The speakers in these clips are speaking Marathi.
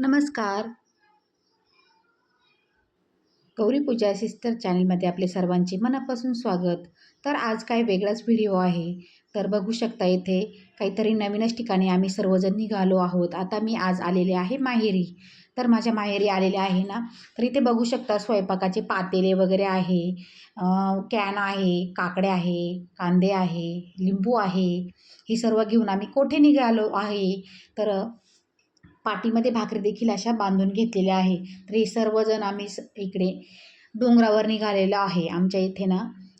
नमस्कार. गौरी पूजा सिस्टर चॅनलमध्ये आपले सर्वांचे मनापासून स्वागत. तर आज काय वेगळाच व्हिडिओ आहे. तर बघू शकता इथे काहीतरी नवीनच ठिकाणी आम्ही सर्वजण निघालो आहोत. आता मी आज आलेले आहे माहेरी. तर माझ्या माहेरी आलेले आहे ना तर इथे बघू शकता स्वयंपाकाचे पातेले वगैरे आहे. कॅन आहे काकडे आहे कांदे आहे लिंबू आहे. हे सर्व घेऊन आम्ही कोठे निघालो आहे? तर पाठीमध्ये भाकरी देखील अशा बांधून घेतलेल्या आहे. तर हे सर्वजण आम्ही स इकडे डोंगरावर निघालेलो आहे. आमच्या इथे ना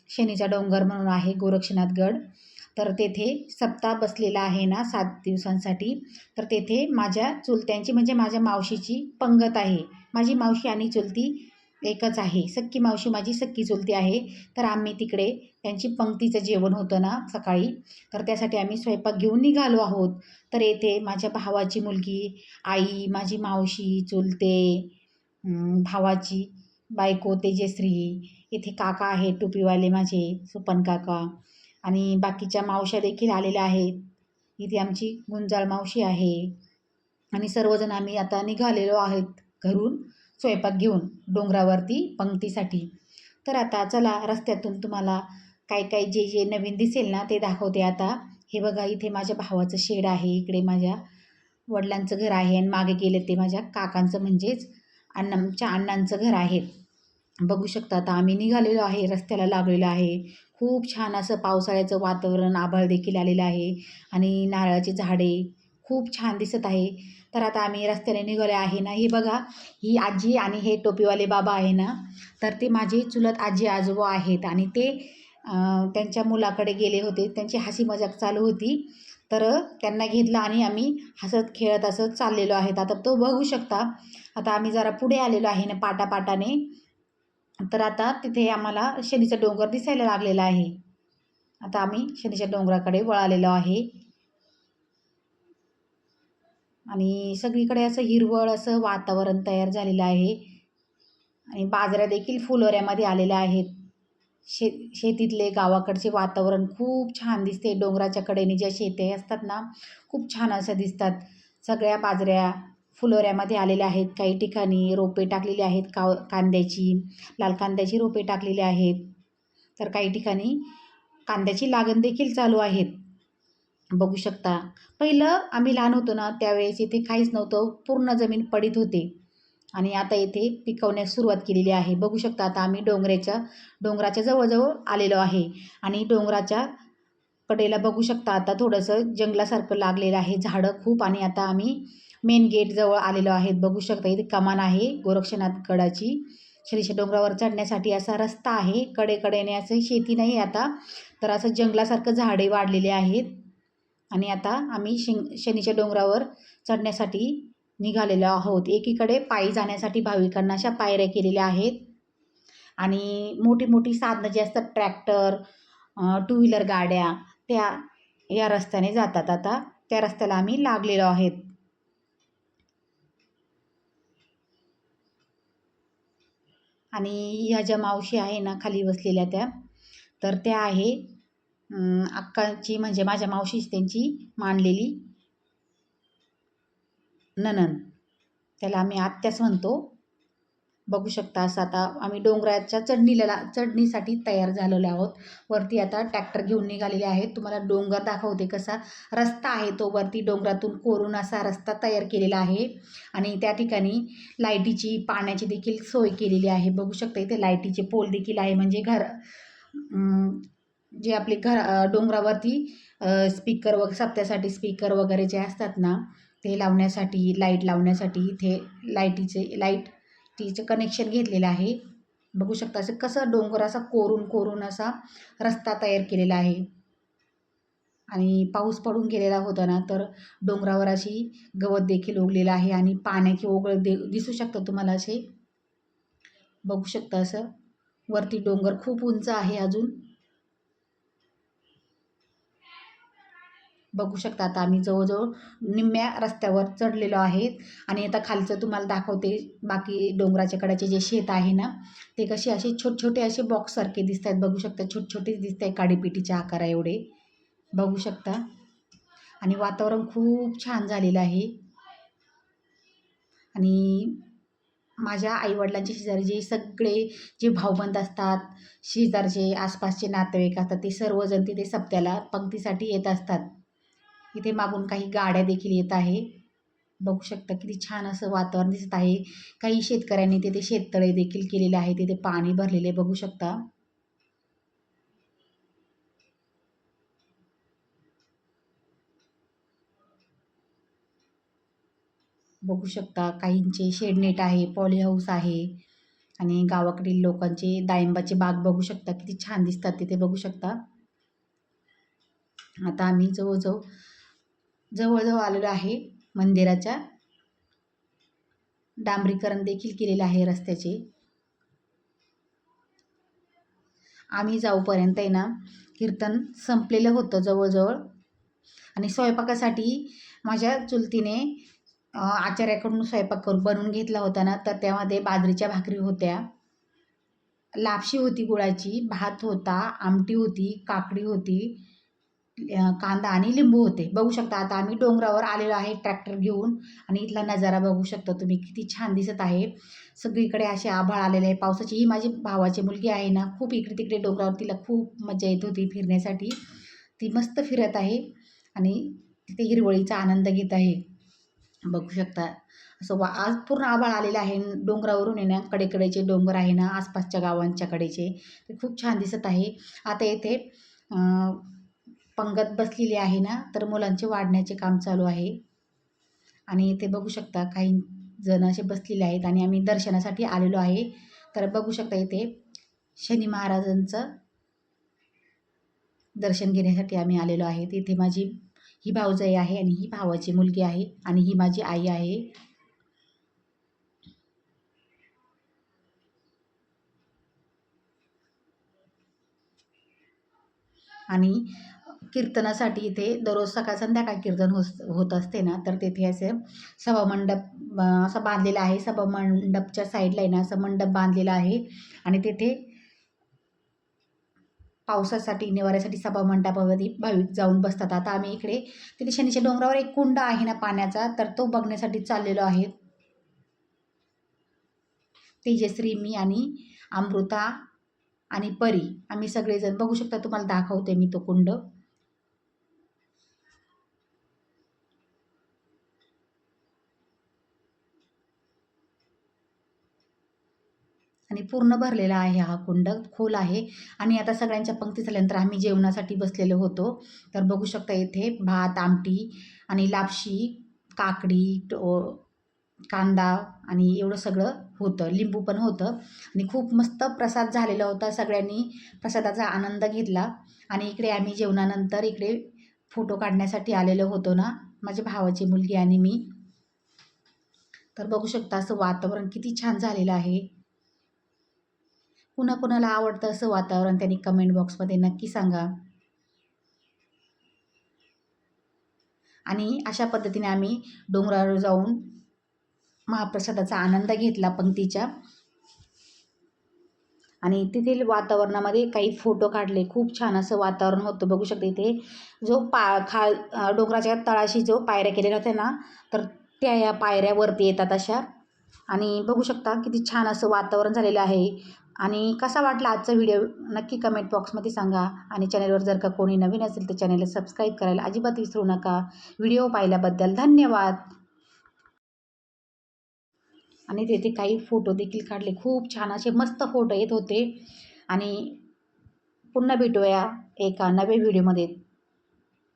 शनीचा डोंगर म्हणून आहे गोरक्षनाथगड तर तेथे सप्ताह बसलेला आहे ना सात दिवसांसाठी. तर तेथे माझ्या चुलत्यांची म्हणजे माझ्या मावशीची पंगत आहे. माझी मावशी आणि चुलती एकच आहे. सक्की मावशी माझी सक्की चुलती आहे. तर आम्ही तिकडे त्यांची पंक्तीचं जेवण होतं ना सकाळी. तर त्यासाठी आम्ही स्वयंपाक घेऊन निघालो आहोत. तर येथे माझ्या भावाची मुलगी आई माझी मावशी चुलते भावाची बायको तेजश्री इथे काका आहेत टोपीवाले माझे सुपन काका आणि बाकीच्या मावश्या देखील आलेल्या आहेत. इथे आमची गुंजाळ मावशी आहे आणि सर्वजण आम्ही आता निघालेलो आहेत घरून. स्वयंपाक घेऊन डोंगरावरती पंक्तीसाठी. तर आता चला रस्त्यातून तुम्हाला काय काय जे जे नवीन दिसेल ना ते दाखवते आता. हे बघा इथे माझ्या भावाचं शेड आहे इकडे माझ्या वडिलांचं घर आहे आणि मागे गेले ते माझ्या काकांचं म्हणजेच अण्णांच्या अण्णांचं घर आहे. बघू शकता आता आम्ही निघालेलो आहे रस्त्याला लागलेलो आहे. खूप छान असं पावसाळ्याचं वातावरण आभाळ देखील आलेलं आहे. आणि नारळाची झाडे खूप छान दिसत आहे. तर आता आम्ही रस्त्याने निघाले आहे ना. ही बघा ही आजी आणि हे टोपीवाले बाबा आहे ना. तर ते माझी चुलत आजी आजोबा आहेत आणि ते त्यांच्या मुलाकडे गेले होते. त्यांची हसी मजाक चालू होती. तर त्यांना घेतलं आणि आम्ही हसत खेळत असत चाललेलो आहेत. आता तो बघू शकता. आता आम्ही जरा पुढे आलेलो आहे ना पाटापाटाने. तर आता तिथे आम्हाला शनीचा डोंगर दिसायला लागलेला आहे. आता आम्ही शनीच्या डोंगराकडे वळालेलो आहे. आणि सगळीकडे असं हिरवळ असं वातावरण तयार झालेलं आहे. आणि बाजऱ्या देखील फुलोऱ्यामध्ये आलेल्या आहेत. शे शेतीतले गावाकडचे वातावरण खूप छान दिसते. डोंगराच्या कडेने ज्या शेती असतात ना खूप छान असं दिसतात. सगळ्या बाजऱ्या फुलोऱ्यामध्ये आलेल्या आहेत. काही ठिकाणी रोपे टाकलेली आहेत. का कांद्याची लाल कांद्याची रोपे टाकलेली आहेत. तर काही ठिकाणी कांद्याची लागण देखील चालू आहेत. बघू शकता. पहिलं आम्ही लहान होतो ना त्यावेळेस इथे काहीच नव्हतं. पूर्ण जमीन पडीत होते. आणि आता येथे पिकवण्यास सुरुवात केलेली आहे. बघू शकता आता आम्ही डोंगराच्या डोंगराच्या जवळजवळ आलेलो आहे. आणि डोंगराच्या कडेला बघू शकता आता थोडंसं जंगलासारखं लागलेलं आहे. झाडं खूप आणि आता आम्ही मेन गेट जवळ आलेलो आहेत. बघू शकता इथे कमान आहे गोरक्षनाथ गडाची. शनीच्या डोंगरावर चढण्यासाठी असा रस्ता आहे. कडेकडेने असं शेती नाही आता तर असं जंगलासारखं झाडे वाढलेले आहेत. आणि आता आम्ही शिंग शनीच्या डोंगरावर चढण्यासाठी निघालेलो आहोत. एकीकडे पायी जाण्यासाठी भाविकांना अशा पायऱ्या केलेल्या आहेत आणि मोठी मोठी साधनं जी असतात ट्रॅक्टर टू व्हीलर गाड्या त्या या रस्त्याने जातात. आता त्या रस्त्याला आम्ही लागलेलो आहेत. आणि ह्या ज्या मावशी आहे ना खाली बसलेल्या त्या तर त्या आहे अक्काची म्हणजे माझ्या मावशीच त्यांची मांडलेली ननन त्याला आम्ही आत्याच म्हणतो. बघू शकता असं आता आम्ही डोंगराच्या चढणीला चढणीसाठी तयार झालेलो आहोत. वरती आता ट्रॅक्टर घेऊन निघालेले आहेत. तुम्हाला डोंगर दाखवते कसा रस्ता आहे तो वरती डोंगरातून कोरून असा रस्ता तयार केलेला आहे. आणि त्या ठिकाणी लाईटीची पाण्याची देखील सोय केलेली आहे. बघू शकता इथे लाईटीचे पोल देखील आहे. म्हणजे घर जे आपले घर डोंगरावरती स्पीकर व सप्त्यासाठी स्पीकर वगैरे जे असतात ना ते लावण्यासाठी लाइट लावण्यासाठी इथे लाईटीचे लाइट टीचं कनेक्शन घेतलेलं आहे. बघू शकता असं कसं डोंगर असा कोरून कोरून असा रस्ता तयार केलेला आहे. आणि पाऊस पडून गेलेला होता ना तर डोंगरावर अशी गवत देखील उगलेलं आहे आणि पाण्याची ओघळ दे दिसू शकतं तुम्हाला असे. बघू शकता असं. वरती डोंगर खूप उंच आहे अजून. बघू शकता आता आम्ही जवळजवळ निम्म्या रस्त्यावर चढलेलो आहेत. आणि आता खालचं तुम्हाला दाखवते. बाकी डोंगराच्या कडाचे जे शेत आहे ना ते कसे असे छोटे छोटे असे बॉक्ससारखे दिसत आहेत बघू शकता छोटे छोटेच दिसत आहे काडीपिटीच्या आकारा एवढे. बघू शकता. आणि वातावरण खूप छान झालेलं आहे. आणि माझ्या आईवडिलांचे शेजारी जे सगळे जे भाऊबंद असतात शेजारचे आसपासचे नातेवाईक असतात ते सर्वजण तिथे सप्त्याला पंक्तीसाठी येत असतात. इथे मागून काही गाड्या देखील येत आहे. बघू शकता किती छान असं वातावरण दिसत आहे. काही शेतकऱ्यांनी तिथे शेततळे देखील केलेले आहे तिथे पाणी भरलेले बघू शकता. बघू शकता काहींचे शेडनेट आहे पॉली हाऊस आहे आणि गावाकडील लोकांचे डाळिंबाचे बाग बघू शकता. किती छान दिसतात तिथे बघू शकता. आता आम्ही जवळजवळ जवळजवळ आलेलो आहे. मंदिराच्या डांबरीकरण देखील केलेलं आहे रस्त्याचे. आम्ही जाऊपर्यंत आहे ना कीर्तन संपलेलं होतं जवळजवळ. आणि स्वयंपाकासाठी माझ्या चुलतीने आचार्याकडून स्वयंपाक करून बनवून घेतला होता ना तर त्यामध्ये बाजरीच्या भाकरी होत्या. लापशी होती गुळाची भात होता आमटी होती काकडी होती. कांदा आणि लिंबू होते. बघू शकता आता आम्ही डोंगरावर आलेलो आहे ट्रॅक्टर घेऊन आणि इथला नजारा बघू शकता तुम्ही. किती छान दिसत आहे. सगळीकडे असे आभाळ आलेले आहे. पावसाची ही माझी भावाची मुलगी आहे ना खूप इकडे तिकडे डोंगरावर तिला खूप मजा येत होती फिरण्यासाठी. ती मस्त फिरत आहे आणि तिथे हिरवळीचा आनंद घेत आहे. बघू शकता. असं वा आज पूर्ण आभाळ आलेला आहे. डोंगरावरून आहे ना कडेकडेचे डोंगर आहे ना आसपासच्या गावांच्या कडेचे. ते खूप छान दिसत आहे. आता येथे पंगत बसलेली आहे ना तर मुलांचे वाढण्याचे काम चालू आहे. आणि इथे बघू शकता काही जण असे बसलेले आहेत आणि आम्ही दर्शनासाठी आलेलो आहे. तर बघू शकता इथे शनी महाराजांचं दर्शन घेण्यासाठी आम्ही आलेलो आहे. इथे माझी ही भाऊजाई आहे आणि ही भावाची मुलगी आहे आणि ही माझी आई आहे. आणि कीर्तनासाठी इथे दररोज सकाळ संध्याकाळ कीर्तन होत होत असते ना तर तेथे असे सभामंडप असं बांधलेलं आहे. सभामंडपच्या साईडला आहे ना असं मंडप बांधलेला आहे. आणि तेथे पावसासाठी निवाऱ्यासाठी सभामंडपामध्ये भाविक जाऊन बसतात. आता आम्ही इकडे तिथे शनीच्या डोंगरावर एक कुंड आहे ना पाण्याचा तर तो बघण्यासाठी चाललेलो आहे. तेजश्री मी आणि अमृता आणि परी. आम्ही सगळेजण बघू शकता तुम्हाला दाखवते मी तो कुंड. आणि पूर्ण भरलेला आहे हा कुंड खोल आहे. आणि आता सगळ्यांच्या पंक्ती झाल्यानंतर आम्ही जेवणासाठी बसलेलो होतो. तर बघू शकता इथे भात आमटी आणि लापशी काकडी कांदा आणि एवढं सगळं होतं. लिंबू पण होतं. आणि खूप मस्त प्रसाद झालेला होता सगळ्यांनी. प्रसादाचा आनंद घेतला. आणि इकडे आम्ही जेवणानंतर इकडे फोटो काढण्यासाठी आलेलो होतो ना माझ्या भावाची मुलगी आणि मी. तर बघू शकता असं वातावरण किती छान झालेलं आहे. कुणाकुणाला आवडतं असं वातावरण त्यांनी कमेंट बॉक्समध्ये नक्की सांगा. आणि अशा पद्धतीने आम्ही डोंगरावर जाऊन महाप्रसादाचा आनंद घेतला पंक्तीच्या. आणि तेथील वातावरणामध्ये काही फोटो काढले. खूप छान असं वातावरण होतं. बघू शकते इथे जो पा खाल डोंगराच्या तळाशी जो पायऱ्या केलेल्या होत्या ना तर त्या या पायऱ्या वरती येतात अशा. आणि बघू शकता किती छान असं वातावरण झालेलं आहे. आणि कसा वाटला आजचा व्हिडिओ नक्की कमेंट बॉक्समध्ये सांगा. आणि चॅनलवर जर का कोणी नवीन असेल तर चॅनलला सबस्क्राईब करायला अजिबात विसरू नका. व्हिडिओ पाहिल्याबद्दल धन्यवाद. आणि तेथे काही फोटो देखील काढले. खूप छान असे मस्त फोटो येत होते. आणि पुन्हा भेटूया एका नव्या व्हिडिओमध्ये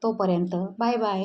तोपर्यंत बाय बाय